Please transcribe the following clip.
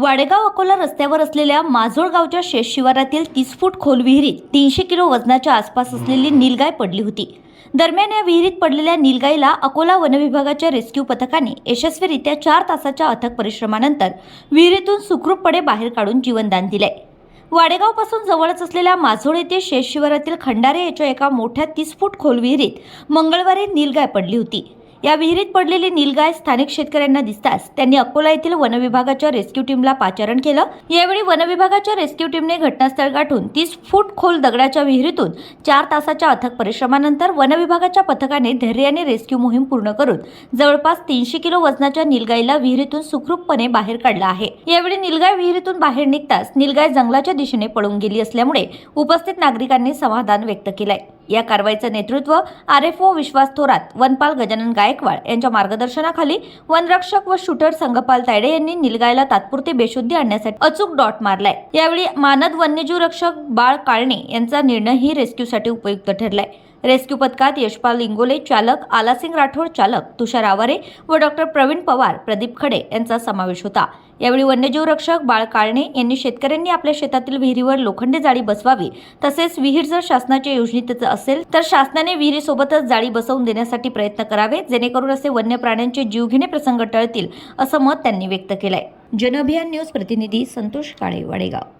वाडेगाव अकोला रस्त्यावर असलेल्या माजोळ गावच्या शेष शिवारातील तीस फूट खोल विहिरीत तीनशे किलो वजनाच्या आसपास असलेली नीलगाय पडली होती. दरम्यान या विहिरीत पडलेल्या नीलगाईला अकोला वनविभागाच्या रेस्क्यू पथकाने यशस्वीरित्या चार तासाच्या अथक परिश्रमानंतर विहिरीतून सुखरूपपणे बाहेर काढून जीवनदान दिले. वाडेगावपासून जवळच असलेल्या माझोळ येथे शेष शिवारातील खंडारे याच्या एका मोठ्या तीस फूट खोल विहिरीत मंगळवारी नीलगाय पडली होती. या विहिरीत पडलेली नीलगाय स्थानिक शेतकऱ्यांना दिसताच त्यांनी अकोला येथील वनविभागाच्या रेस्क्यू टीमला पाचारण केलं. यावेळी वनविभागाच्या रेस्क्यू टीमने घटनास्थळ गाठून तीस फूट खोल दगडाच्या विहिरीतून चार तासाच्या अथक परिश्रमानंतर वनविभागाच्या पथकाने धैर्याने रेस्क्यू मोहीम पूर्ण करून जवळपास तीनशे किलो वजनाच्या नीलगायला विहिरीतून सुखरूपपणे बाहेर काढला आहे. यावेळी नीलगाय विहिरीतून बाहेर निघताच नीलगाय जंगलाच्या दिशेने पळून गेली असल्यामुळे उपस्थित नागरिकांनी समाधान व्यक्त केलंय. या कारवाईचं नेतृत्व R F O Vishwas Thorat वनपाल गजानन गायकवाड यांच्या मार्गदर्शनाखाली वनरक्षक व शूटर संगपाल तायडे यांनी निलगायला तात्पुरती बेशुद्धी आणण्यासाठी अचूक डॉट मारलाय. यावेळी मानद वन्यजीव रक्षक बाळ काळणे यांचा निर्णयही रेस्क्यूसाठी उपयुक्त ठरलाय. रेस्क्यू पथकात यशपाल इंगोले चालक आलासिंग राठोड चालक तुषार आवारे व डॉक्टर प्रवीण पवार प्रदीप खडे यांचा समावेश होता. यावेळी वन्यजीव रक्षक बाळ काळणे यांनी शेतकऱ्यांनी आपल्या शेतातील विहिरीवर लोखंडी जाळी बसवावी तसेच विहीर जर शासनाच्या योजनेतच असेल तर शासनाने विहिरीसोबतच जाळी बसवून देण्यासाठी प्रयत्न करावे जेणेकरून असे वन्य प्राण्यांचे जीवघेणे प्रसंग टळतील असं मत त्यांनी व्यक्त केलंय. जनअभियान न्यूज प्रतिनिधी संतोष काळे वाडेगाव.